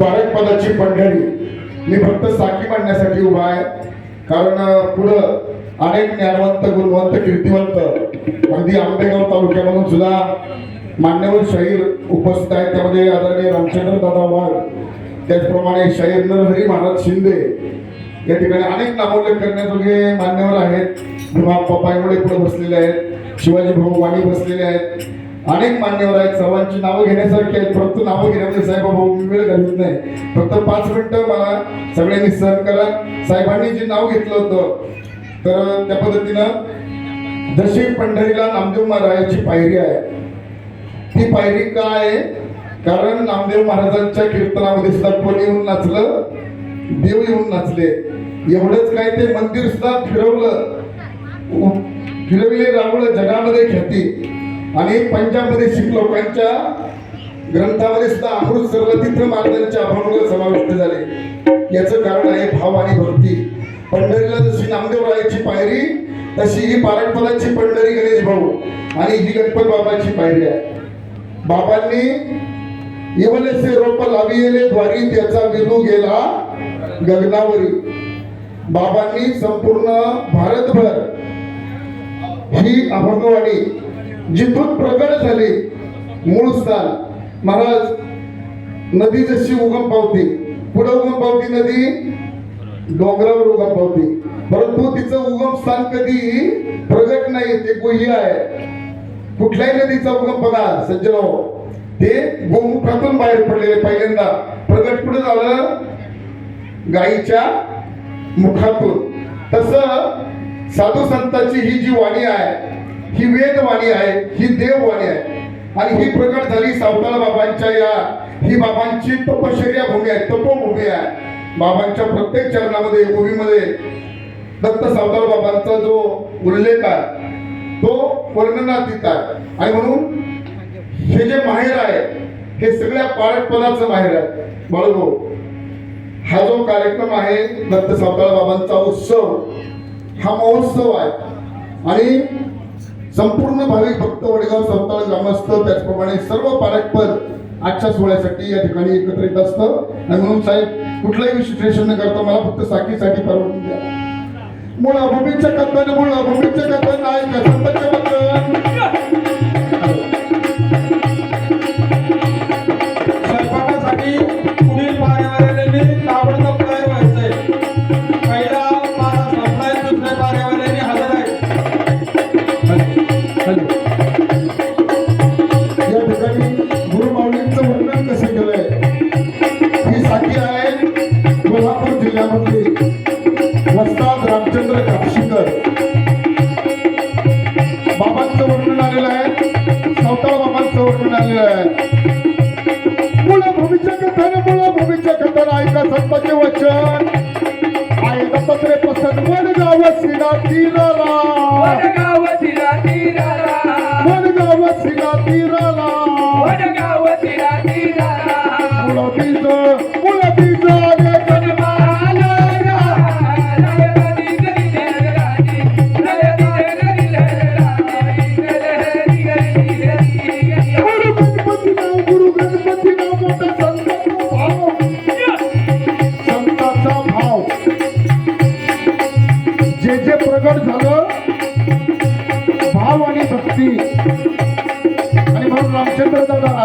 Park पदाची पंढरी. मी फक्त साखी मांडण्यासाठी उभा आहे. कारण पुढं अनेक ज्ञानवंत गुणवंत कीर्तिवंत अगदी आंबेगाव तालुक्यामधून सुद्धा मान्यवर शाहीर उपस्थित आहेत. त्यामध्ये आदरणीय रामचंद्र दादा वाघ त्याचप्रमाणे शाहीर नरहरी महाराज शिंदे या ठिकाणी अनेक नामोल्लेख करण्याजोगे मान्यवर आहेत. भीमा एवढे पुढे बसलेले आहेत. शिवाजी भाऊ वाणी बसलेले आहेत. अनेक मान्यवर आहेत. सर्वांची नावं घेण्यासारखी आहेत. परंतु नावं घेण्यामध्ये साहेब मी वेळ घालवत नाही. फक्त पाच मिनिटं मला सगळ्यांनी सहन करा. साहेबांनी जे नाव घेतलं होतं तर त्या पद्धतीनं जशी पंढरीला नामदेव महाराजाची पायरी आहे. ती पायरी काय आहे? कारण नामदेव महाराजांच्या कीर्तनामध्ये सुद्धा कोण येऊन नाचलं? देव येऊन नाचले. एवढंच काय ते मंदिर सुद्धा फिरवलं. फिरविले रावलं जगामध्ये ख्याती. आणि पंजाबमध्ये शीख लोकांच्या ग्रंथामध्ये सुद्धा अमृतसरला तिथं महाराजांच्या अभंग समाविष्ट झाले. याचं कारण आहे भाव आणि भक्ती. पंढरीला जशी नामदेवरायाची पायरी तशी ही पारकपदाची पंढरी गणेश भाऊ आणि ही गणपत बाबाची पायरी आहे. बाबांनी इवलेसे रोप लाविले द्वारी त्याचा विलू गेला गगनावरी. बाबांनी संपूर्ण भारतभर ही अभंगवाणी जिथून प्रगट झाली मूळ स्थान. महाराज नदी जशी उगम पावती पुढे उगम पावती नदी? डोंगरावर उगम पावती. परंतु तिचं उगम स्थान कधी प्रगट नाही ते गुह्य आहे. कुठल्याही नदीचा उगम बघा सज्जनो ते गोमुखातून बाहेर पडलेले पहिल्यांदा. प्रगट कुठे झालं? गायीच्या मुखातून. तस साधू संतांची ही जी वाणी आहे ही वेदवाणी आहे ही देववाणी आहे. आणि ही प्रकट झाली सावताळ बाबांच्या या ही बाबांची तपश्चर्या भूमी आहे तपोभूमी आहे. बाबांच्या प्रत्येक चरणामध्ये भूमीमध्ये दत्त सावताळ बाबांचा जो उल्लेख आहे तो वर्णनातीत आहे. आणि म्हणून हे जे माहेर आहे हे सगळ्या पारटपणाचं माहेर आहे. बाळगो हा जो कार्यक्रम आहे दत्त सावताळ बाबांचा उत्सव हा महोत्सव आहे. आणि संपूर्ण भाविक भक्त वडगाव सावताळ ग्रामस्थ त्याचप्रमाणे सर्व पारखपर आजच्या सोहळ्यासाठी या ठिकाणी एकत्रित असतं. आणि म्हणून साहेब कुठलंही विश्लेषण न करता मला फक्त साखीसाठी परवानगी द्या. मुळा भूमीच्या कथन मुळा भूमीच्या कथन आहे का संतांचे भूमीच्या कथन मुळा भूमीच्या कथन ऐका संतांचे वचन आहे दत्तात्रय पसंत गाव सिना तीराला प्रगट झालं. भाव आणि भक्ती. आणि म्हणून रामचंद्र दादा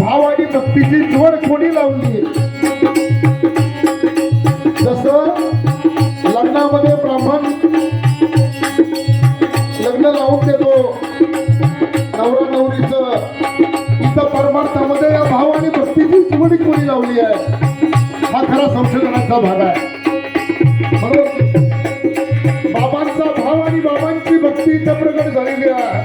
भाव आणि भक्तीची जोड कोणी लावली? जस लग्नामध्ये ब्राह्मण लग्न लावून देतो नवरा नवरीच इथं परमार्थामध्ये या भाव आणि भक्तीची जोडी कोणी लावली आहे? हा खरा संशोधनाचा भाग आहे. प्रगट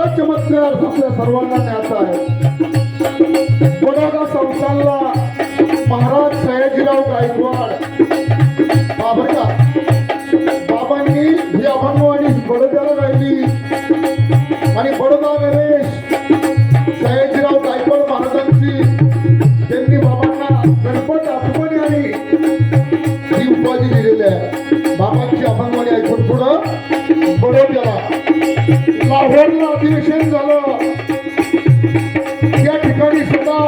बाबांचे चमत्कार आपल्या सर्वांना न्यायचा आहे. बघा संस्थानला महाराज सयाजीराव गायकवाड पुढं लाहोरला अधिवेशन झालं. या ठिकाणी सुद्धा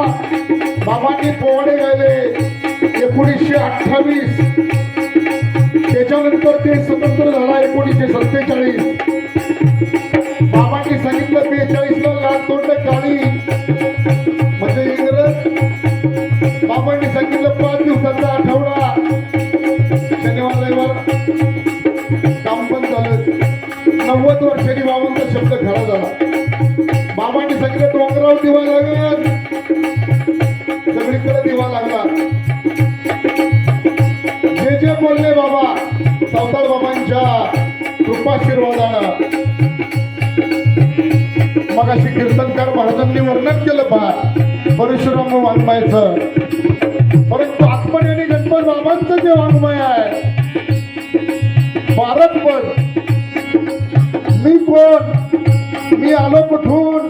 बाबांनी पोवाडे गायले. एकोणीसशे अठ्ठावीस. त्याच्यानंतर ते स्वतंत्र झाला एकोणीसशे सत्तेचाळीस. बाबांनी सांगितलं बेचाळीस ला लाल तोंड काळी नव्वद वर्षांनी बाबांचा शब्द खरा झाला. बाबांनी सगळे डोंगरावर दिवा लागेल सगळीकडे दिवा लागला. जे जे बोलले बाबा सावताळ बाबांच्या कृपाशीर्वादानं. मग अशी कीर्तनकार महाराजांनी वर्णन केलं पहा परशुराम वाङ्मयाचं. परंतु आत्मने गणपत बाबांचं जे वाङ्मय आहे भारतभर पण कोण? मी आलो कुठून?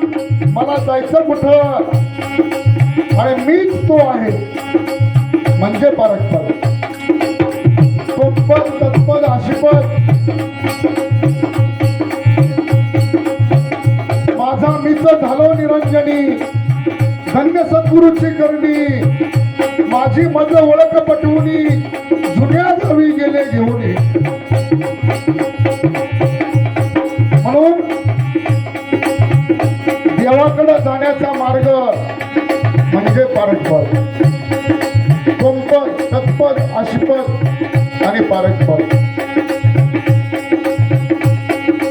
मला जायचं कुठं? आणि मीच तो आहे. म्हणजे परस्पर तोपद तत्पद आशीपद माझा मीच झालो निरंजनी. धन्य सद्गुरूची करणी. माझी मज ओळख पटवून जुन्या गावी गेले घेऊन देवाकडे जाण्याचा मार्ग म्हणजे पारखपद. कोंपद तत्पद आशिपद आणि पारखपद.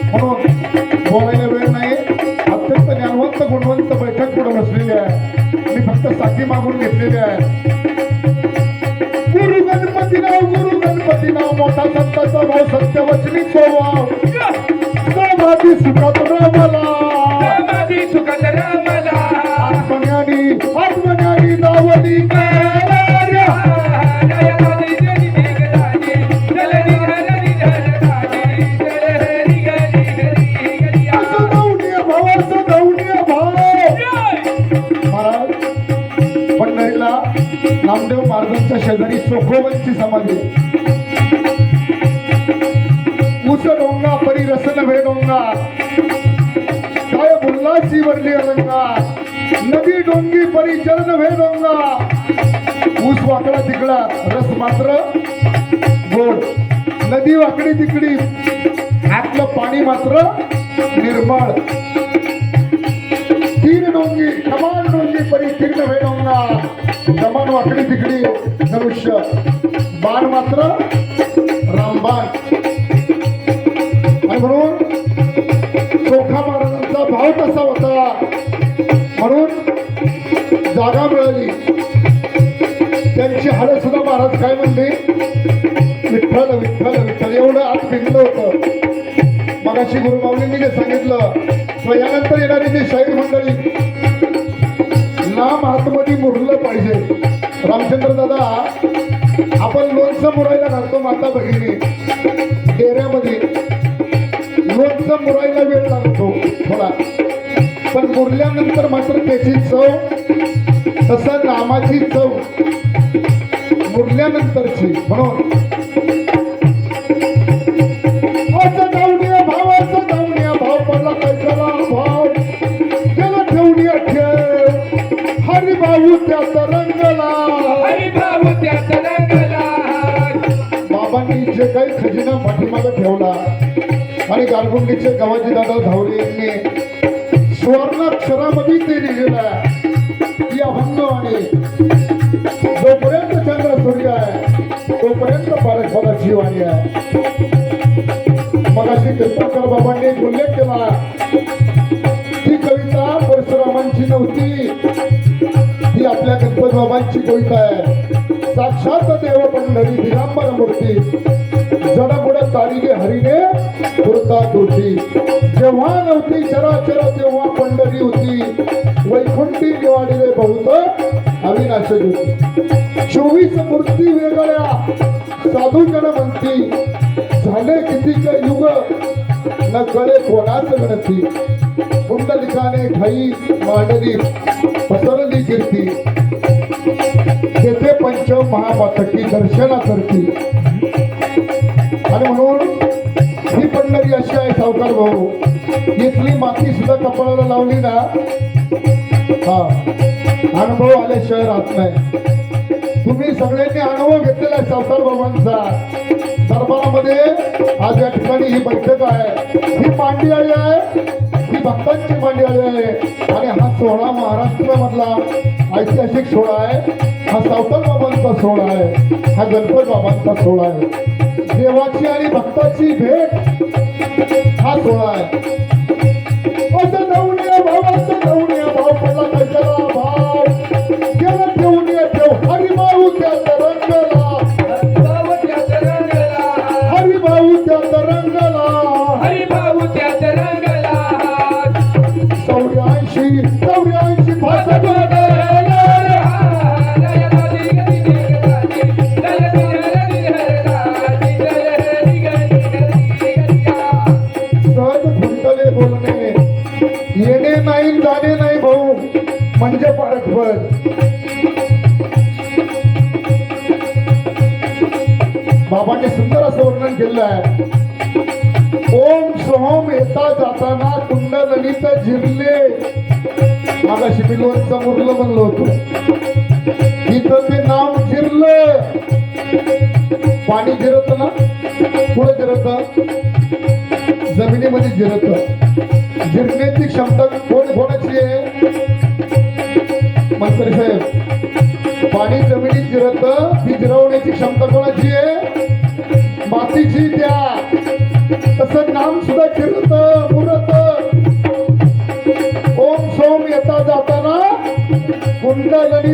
म्हणून बोलायला वेळ नाही. अत्यंत ज्ञानवंत गुणवंत बैठक पुढे बसलेली आहे. मी फक्त साखी मागून घेतलेली आहे. गुरु गणपती नाव गुरु गणपती नाव मोठा संताचा भाव सत्यवचनी स्वभाव समाधी सुखात नामदेव महाराजांच्या शेजारी चोखोबांची समाधी आहे. डोंगा परी रसन भे डोंगा काय बोलला वरली रंगा नदी डोंगी परी जलन भे डोंगा. ऊस वाकडा तिकडा रस मात्र गोड. नदी वाकडी तिकडी आतलं पाणी मात्र निर्मळ. तीन डोंगी समान डोंगी परी तीर्ण भे डोंगा. कमान वाकडी तिकडी धनुष्य बाण मात्र रामबाण आणि म्हणून चोखा महाराजांचा भाव कसा होता. म्हणून जागा मिळाली. त्यांची हाडं सुद्धा महाराज काय म्हणले? विठ्ठल विठ्ठल विठ्ठल. एवढं आत भिंगलं होतं. मगाशी गुरुमाऊलींनी जे सांगितलं किंवा यानंतर येणारी जी शाहीर मंडळी नाम आतमध्ये मुरलं पाहिजे. रामचंद्र दादा आपण लोणचं मुरायला घालतो माता भगिनी. डेऱ्यामध्ये लोणचं मुरायला वेळ लागतो थोडा. पण मुरल्यानंतर मात्र त्याची चव तसं नामाची चव मुरल्यानंतरची. म्हणून भाऊ त्याचा रंगला हरी भाऊ त्यात रंगला बाबांनी जे काही खजिना पाठीमागे ठेवला आणि गारगुंडीचे गवाजी दादा यांनी सुवर्णाक्षरामध्ये ते लिहिलेलं आहे की अभंग आणि जोपर्यंत चंद्र सूर्य आहे तोपर्यंत पारखवादाची वाणी आहे. मग अशी कृष्णकर बाबांनी उल्लेख केला. ही कविता परशुरामांची नव्हती. ही आपल्या गणपती बाबांची कविता आहे. साक्षात देव पंढरी दिगांबर मूर्ती. जडबुड तारीगे हरीने पुरता होती जेव्हा नव्हती चराचर तेव्हा पंढरी होती. वैकुंठी निवाडिले बहुत अविनाश होती चोवीस मूर्ती वेगळ्या साधूजन म्हणती. झाले कितीक युग? न कळे कोणाच गणती कुंडलिकाने घाई मांडली पसरली कीर्ती. तेथे पंच महापातकी दर्शना करती आणि म्हणून ही अशी आहे सावकार भाऊ. इथली माती सुद्धा कपाळाला लावली ना. हा. अनुभव आल्याशिवाय राहत नाही. तुम्ही सगळ्यांनी अनुभव घेतलेला आहे सावकार बाबांचा दरबारामध्ये आज या ठिकाणी ही बैठक आहे. ही मांडी आली आहे. ही भक्तांची मांडी आली आहे. आणि हा सोहळा महाराष्ट्रामधला ऐतिहासिक सोहळा आहे. हा सावकार बाबांचा सोहळा आहे. हा गणपत बाबांचा सोहळा आहे. देवाची आणि भक्ताची भेट हा सोहळा आहे. असं जाऊन या भाव असं जाऊन या भाव पडला कशाला भाव गेलं ठेवून ये ठेव. भाऊ भाऊ हरी मागा शिबिरवरचं मुरलं म्हणलं होतं. तिथं ते नाव झिरलं पाणी जिरत ना? पुढे जिरत जमिनीमध्ये जिरत जिरण्याची क्षमता कोण कोणाची आहे. मंत्री साहेब पाणी जमिनीत जिरत ती जिरवण्याची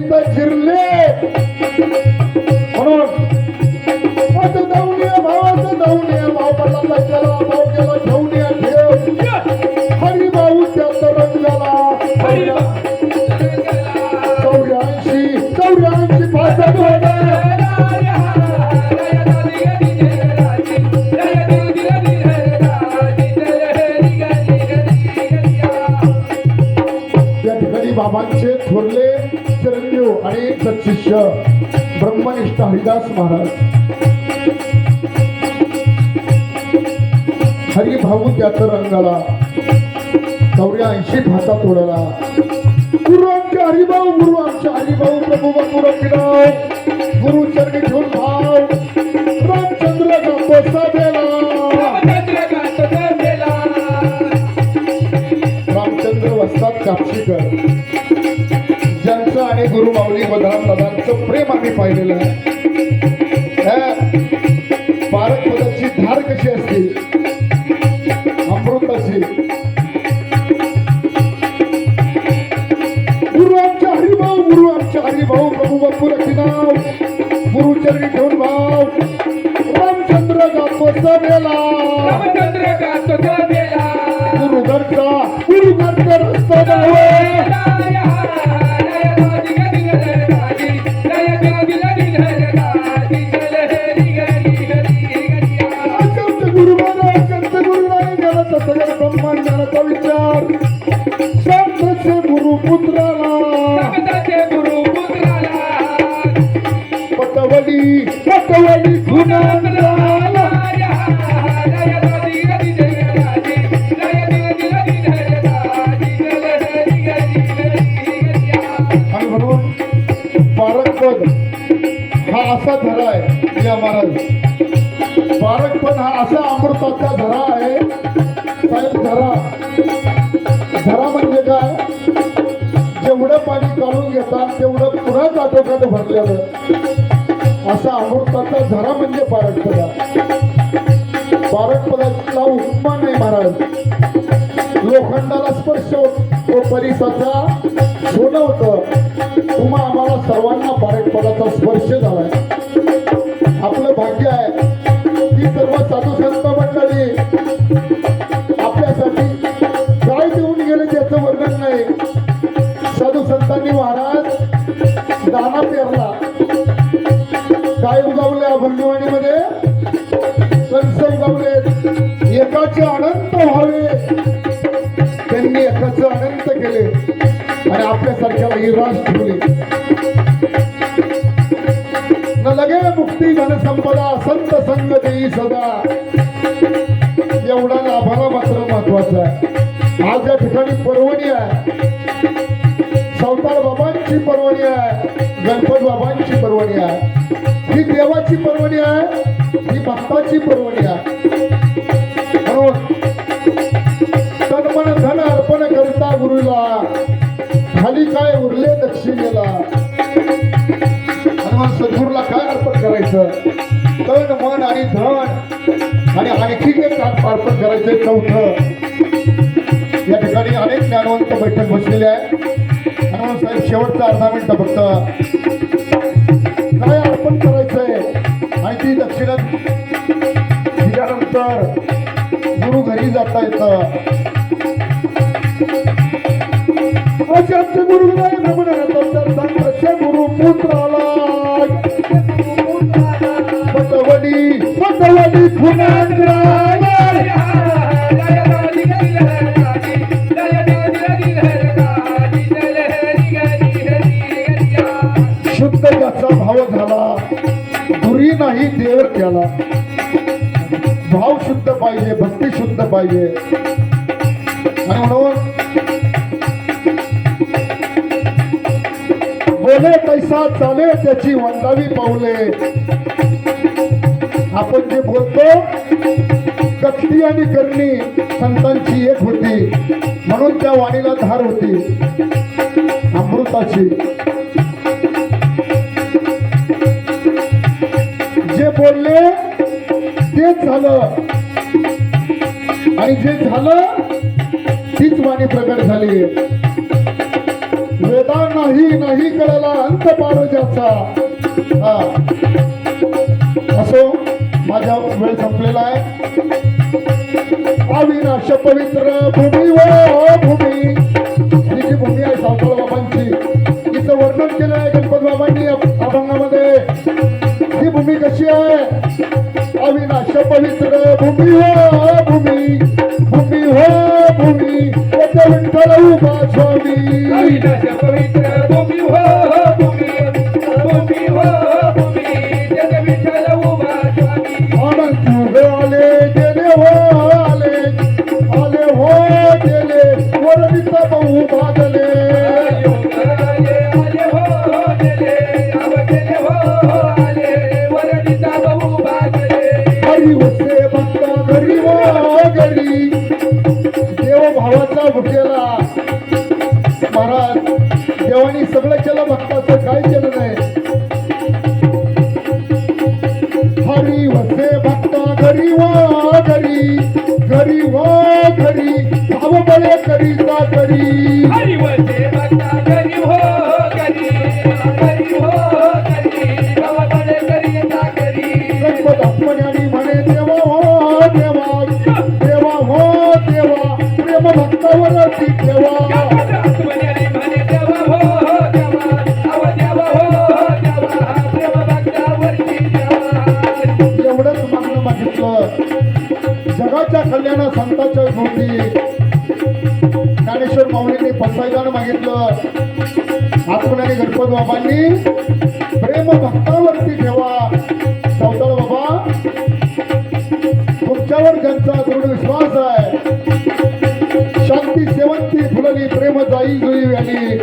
ಕಡೆಯಿಂದ ಇರಲಿ महाराज हरी भाऊ त्याच रंगाला चौऱ्याऐंशी भाषा तोडाला गुरु आमचे हरिभाऊ गुरु आमचे हरिभाऊ प्रभू बापूर गुरु चरणी ठेवून भाव. रामचंद्र गापोसा बेला रामचंद्र वस्तात कापशीकर ज्यांचं आणि गुरु माऊली बदाम दादांचं प्रेम आम्ही पाहिलेलं आहे. गुरु महाराज पारकपद हा असा अमृताचा धरा साधू संतांनी महाराज दाना पेरला. काय उगवले अभंगवाणीमध्ये कंस उगवले एकाचे अनंत व्हावे. त्यांनी एकाचे अनंत केले. आणि आपल्यासारख्याला ही ठेवले. न लगे मुक्ती धनसंपदा संत संग देई सदा. एवढा लाभाला मात्र महत्त्वाचा आहे. आज या ठिकाणी पर्वणी आहे. देवाची बाबांची पर्वणी आहे. गणपत बाबांची पर्वणी आहे. ही देवाची पर्वणी आहे. ही भक्ताची पर्वणी आहे. म्हणून तन्मन धन अर्पण करता गुरुला. खाली काय उरले दक्षिणेला? हनुमान सद्गुरूला काय अर्पण करायचं? तन मन आणि धन. आणि आणखी एक अर्पण करायचं चौथं. या ठिकाणी अनेक ज्ञानवंत बैठक बसलेले आहे म्हणून साहेब शेवटचा अर्धा मिनिट फक्त. काय अर्पण करायचंय? आणि ती दक्षिणा दिल्यानंतर गुरु घरी जाता येतं. असे आमचे गुरु पाहिजे. आणि म्हणून. बोले पैसा चाले त्याची वंदावी पावले. आपण जे बोलतो कक्षी आणि करणी संतांची एक होती. म्हणून त्या वाणीला धार होती. अमृताची. जे बोलले तेच झालं. आणि जे झालं तीच वाणी प्रकट झाली. वेदा नाही नाही कळला अंत पाडो ज्याचा. असो माझा वेळ संपलेला आहे. अविनाश पवित्र भूमी व भूमी. ही जी भूमी आहे सावकाळ बाबांची. तिचं वर्णन केलं आहे गणपत बाबांनी अभंगामध्ये. ही भूमी कशी आहे? अविनाश पवित्र भूमी हो भूमी. विठ्ठल उभा स्वामी. पवित्र भूमी हो. देव भावाचा भुकेला महाराज देवानी सगळं केलं भक्ताचं काय केलं नाही. हरी वसे भक्ता घरी वा घरी घरी वा घरी भाव बळे करीता करी संतांच्या कल्याण संतांच्या भोवती. ज्ञानेश्वर माऊलींनी फसायला मागितलं. आत्मज्ञानी गणपत बाबांनी प्रेम भक्तावरती ठेवा. चौदळ बाबा तुमच्यावर ज्यांचा दृढ विश्वास आहे शांती सेवंती फुलली प्रेम जाई जुई व्याली.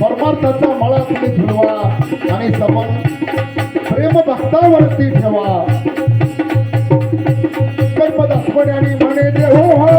परमार्थाचा मळा तुम्ही फुलवा आणि समान प्रेम भक्तावरती ठेवा.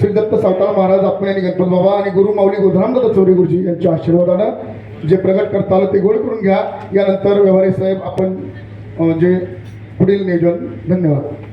श्री दत्त सावताळ महाराज आपण आणि गणपत बाबा आणि गुरु माऊली गोधरामदत्त चौरे गुरुजी यांच्या आशीर्वादानं जे प्रगट करता आलं ते गोड करून घ्या. यानंतर व्यवहारी साहेब आपण जे पुढील नियोजन धन्यवाद.